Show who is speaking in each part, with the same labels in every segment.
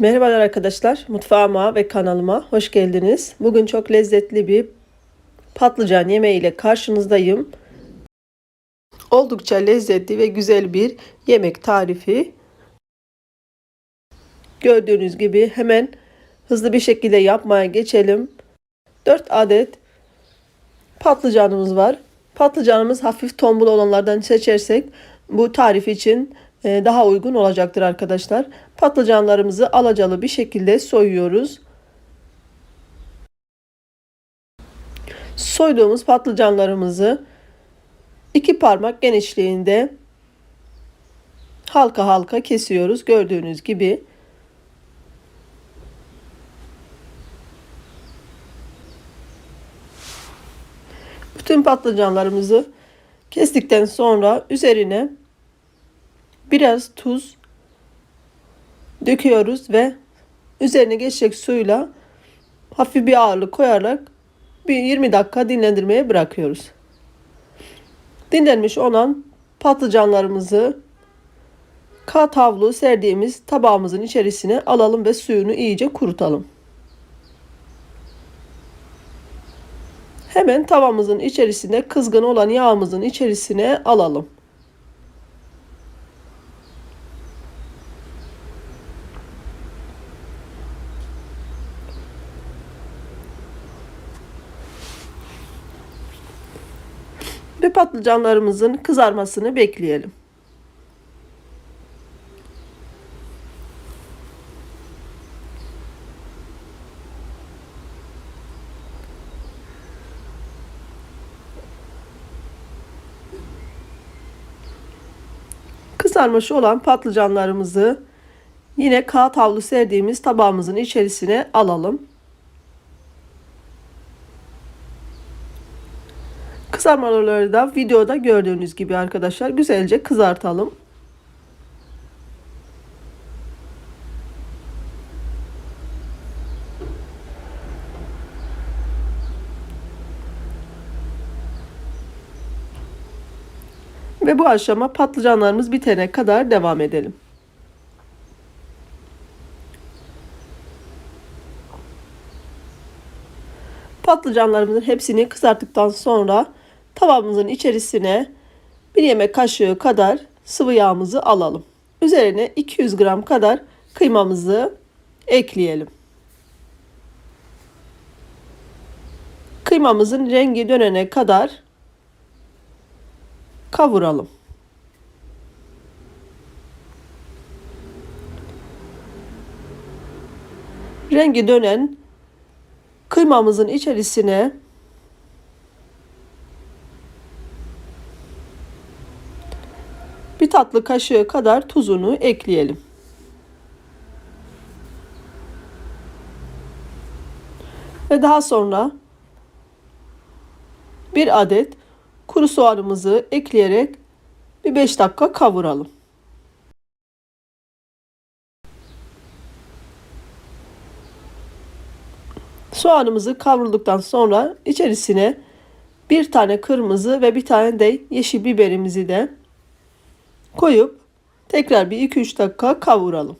Speaker 1: Merhabalar arkadaşlar, mutfağıma ve kanalıma hoş geldiniz. Bugün çok lezzetli bir patlıcan yemeği ile karşınızdayım. Oldukça lezzetli ve güzel bir yemek tarifi. Gördüğünüz gibi hemen hızlı bir şekilde yapmaya geçelim. 4 adet patlıcanımız var. Patlıcanımız hafif tombul olanlardan seçersek bu tarif için daha uygun olacaktır arkadaşlar. Patlıcanlarımızı alacalı bir şekilde soyuyoruz. Soyduğumuz patlıcanlarımızı iki parmak genişliğinde halka halka kesiyoruz. Gördüğünüz gibi. Bütün patlıcanlarımızı kestikten sonra üzerine biraz tuz döküyoruz ve üzerine geçecek suyla hafif bir ağırlık koyarak bir 20 dakika dinlendirmeye bırakıyoruz. Dinlenmiş olan patlıcanlarımızı kat havlu serdiğimiz tabağımızın içerisine alalım ve suyunu iyice kurutalım. Hemen tavamızın içerisine kızgın olan yağımızın içerisine alalım. Ve patlıcanlarımızın kızarmasını bekleyelim. Kızarmış olan patlıcanlarımızı yine kağıt havlu serdiğimiz tabağımızın içerisine alalım. Kızarmaları da videoda gördüğünüz gibi arkadaşlar güzelce kızartalım. Ve bu aşama patlıcanlarımız bitene kadar devam edelim. Patlıcanlarımızın hepsini kızarttıktan sonra tavamızın içerisine bir yemek kaşığı kadar sıvı yağımızı alalım. Üzerine 200 gram kadar kıymamızı ekleyelim. Kıymamızın rengi dönene kadar kavuralım. Rengi dönen kıymamızın içerisine bir tatlı kaşığı kadar tuzunu ekleyelim. Ve daha sonra bir adet kuru soğanımızı ekleyerek bir 5 dakika kavuralım. Soğanımızı kavrulduktan sonra içerisine bir tane kırmızı ve bir tane de yeşil biberimizi de koyup tekrar bir 2-3 dakika kavuralım.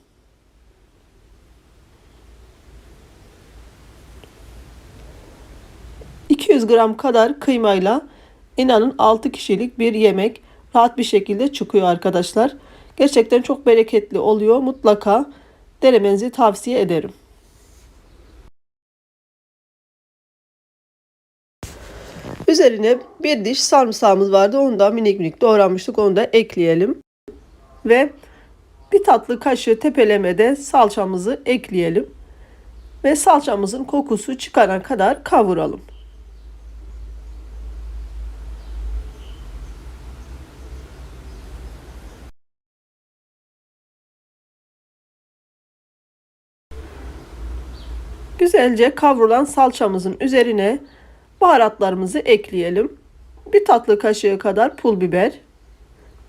Speaker 1: ...200 gram kadar kıymayla... ...inanın 6 kişilik bir yemek... ...rahat bir şekilde çıkıyor arkadaşlar. Gerçekten çok bereketli oluyor. Mutlaka denemenizi tavsiye ederim. Üzerine bir diş sarımsağımız vardı. Onu da minik minik doğramıştık. Onu da ekleyelim. Ve bir tatlı kaşığı tepelemede salçamızı ekleyelim. Ve salçamızın kokusu çıkana kadar kavuralım. Güzelce kavrulan salçamızın üzerine baharatlarımızı ekleyelim. Bir tatlı kaşığı kadar pul biber,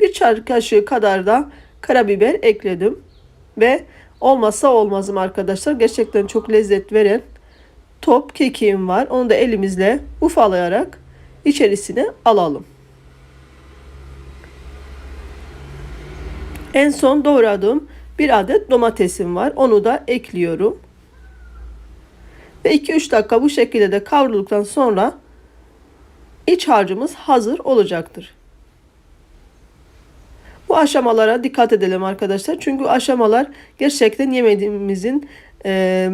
Speaker 1: bir çay kaşığı kadar da karabiber ekledim. Ve olmazsa olmazım arkadaşlar. Gerçekten çok lezzet veren top kekiğim var. Onu da elimizle ufalayarak içerisine alalım. En son doğradığım bir adet domatesim var. Onu da ekliyorum. Ve 2-3 dakika bu şekilde de kavrulduktan sonra iç harcımız hazır olacaktır. Bu aşamalara dikkat edelim arkadaşlar. Çünkü aşamalar gerçekten yemediğimizin e,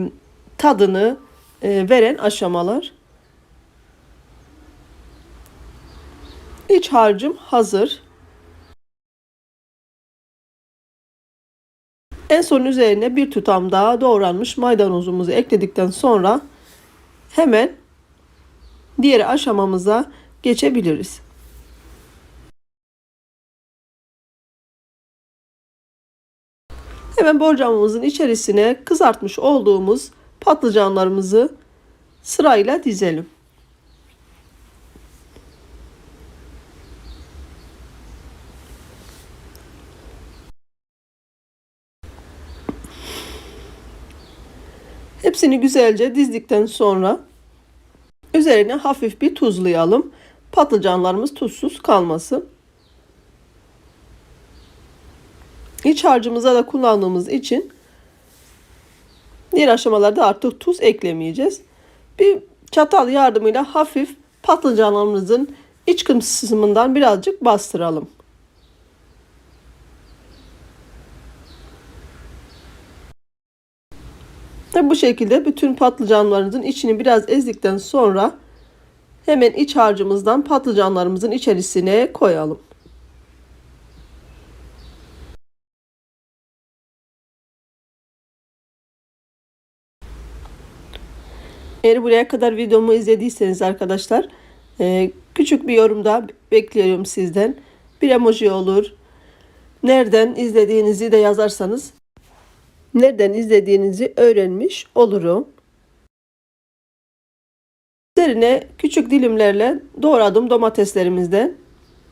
Speaker 1: tadını e, veren aşamalar. İç harcım hazır. En son üzerine bir tutam daha doğranmış maydanozumuzu ekledikten sonra hemen diğer aşamamıza geçebiliriz. Hemen borcamımızın içerisine kızartmış olduğumuz patlıcanlarımızı sırayla dizelim. Hepsini güzelce dizdikten sonra üzerine hafif bir tuzlayalım. Patlıcanlarımız tuzsuz kalmasın. İç harcımıza da kullandığımız için diğer aşamalarda artık tuz eklemeyeceğiz. Bir çatal yardımıyla hafif patlıcanlarımızın iç kısmından birazcık bastıralım. Ve bu şekilde bütün patlıcanlarımızın içini biraz ezdikten sonra hemen iç harcımızdan patlıcanlarımızın içerisine koyalım. Eğer buraya kadar videomu izlediyseniz arkadaşlar e, küçük bir yorumda bekliyorum sizden. Bir emoji olur. Nereden izlediğinizi de yazarsanız nereden izlediğinizi öğrenmiş olurum. Üzerine küçük dilimlerle doğradığım domateslerimizden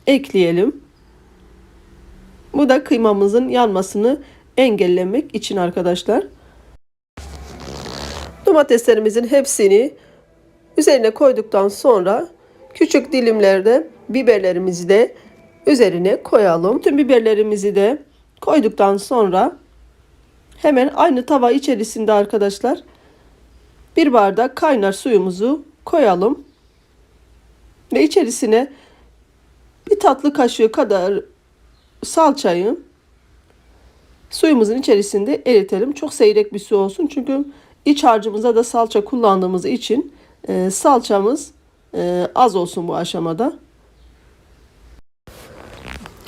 Speaker 1: ekleyelim. Bu da kıymamızın yanmasını engellemek için arkadaşlar. Domateslerimizin hepsini üzerine koyduktan sonra küçük dilimlerde biberlerimizi de üzerine koyalım. Tüm biberlerimizi de koyduktan sonra hemen aynı tava içerisinde arkadaşlar bir bardak kaynar suyumuzu koyalım. Ve içerisine bir tatlı kaşığı kadar salçayı suyumuzun içerisinde eritelim. Çok seyrek bir su olsun. Çünkü iç harcımıza da salça kullandığımız için e, salçamız e, az olsun bu aşamada.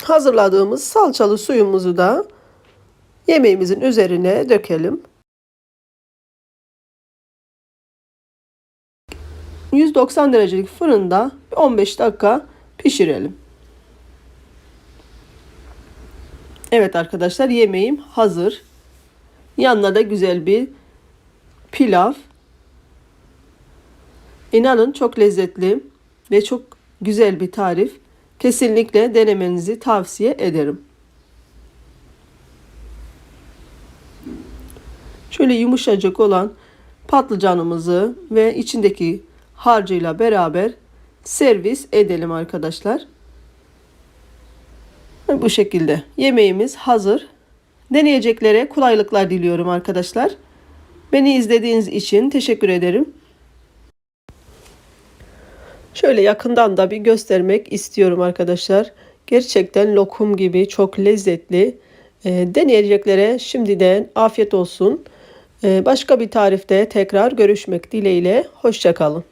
Speaker 1: Hazırladığımız salçalı suyumuzu da yemeğimizin üzerine dökelim. 190 derecelik fırında 15 dakika pişirelim. Evet arkadaşlar yemeğim hazır. Yanına da güzel bir pilav. İnanın çok lezzetli ve çok güzel bir tarif. Kesinlikle denemenizi tavsiye ederim. Şöyle yumuşacık olan patlıcanımızı ve içindeki harcıyla beraber servis edelim arkadaşlar. Bu şekilde yemeğimiz hazır. Deneyeceklere kolaylıklar diliyorum arkadaşlar. Beni izlediğiniz için teşekkür ederim. Şöyle yakından da bir göstermek istiyorum arkadaşlar. Gerçekten lokum gibi çok lezzetli. E, deneyeceklere şimdiden afiyet olsun. E, başka bir tarifte tekrar görüşmek dileğiyle. Hoşçakalın.